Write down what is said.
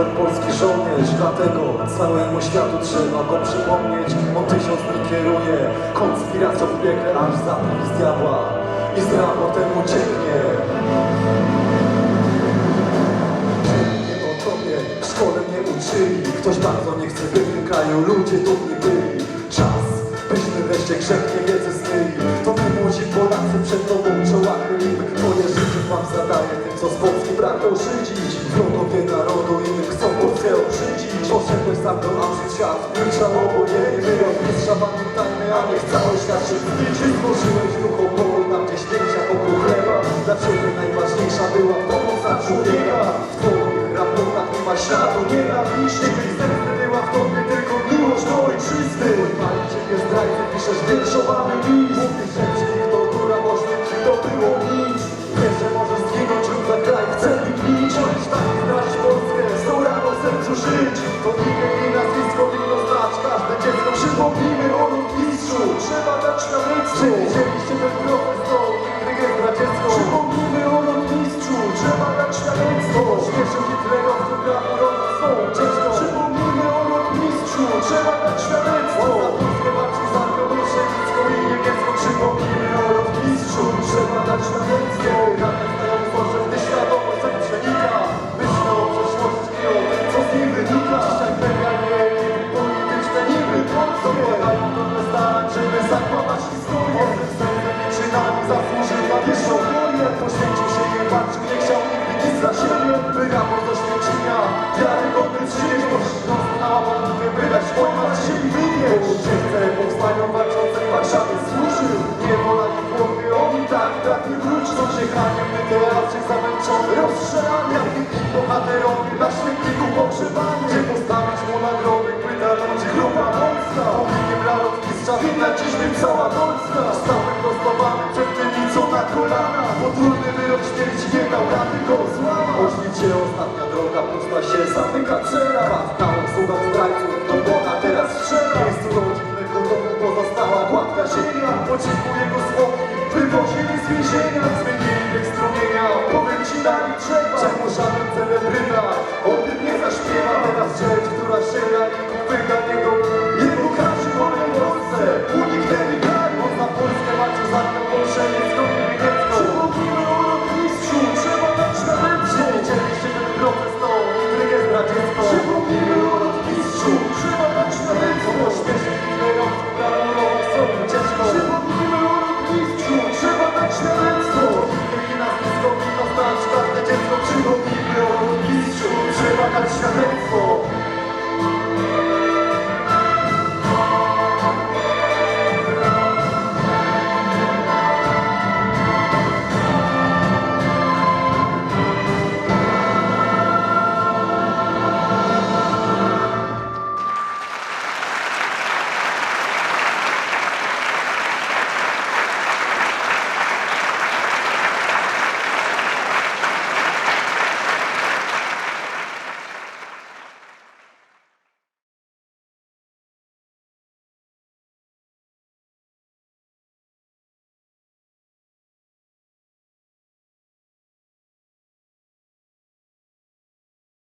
nawet polski żołnierz Dlatego całemu światu trzeba go przypomnieć. On tysiąc dni kieruje konspiracją w piekle Aż zapis diabła i z potem ucieknie. Cieknie o tobie w szkole nie uczyli. Ktoś bardzo nie chce, by w tym kraju ludzie dumni byli. Czas, byśmy wreszcie grzech nie wiedzy zmyli. Sam do Auschwitz, świat milczał obojętny Mistrza pamiętajmy, a niech cały świat się wstydzi Stworzyłeś duch oporu tam, gdzie śmiercia wokół chleba. Dla ciebie najważniejsza była pomoc dla człowieka. W twoich raportach nie ma śladu nienawiści Tej zemsty była w tobie tylko miłość do ojczyzny. Pali ciebie zdrajcy, piszesz wierszowany list To imię i nazwisko winno znać. Każde dziecko Przypomnijmy o mistrzu, trzeba dać Czy widzieliście ten profesor, się i Uciekce powstanią walczącej w Warszawie służył Nie wola nie głowy, oni tak, tak nie wróci Są ciechaniem, my teatrzyk zamęczony Rozstrzelani, jak inni bohaterowie Na śmietniku pogrzebani Gdzie postawić mu nagrody, pyta ludzi grupa Polska Pomnikiem dla lotnictwa winna dziś cała Polska машина, вигадний до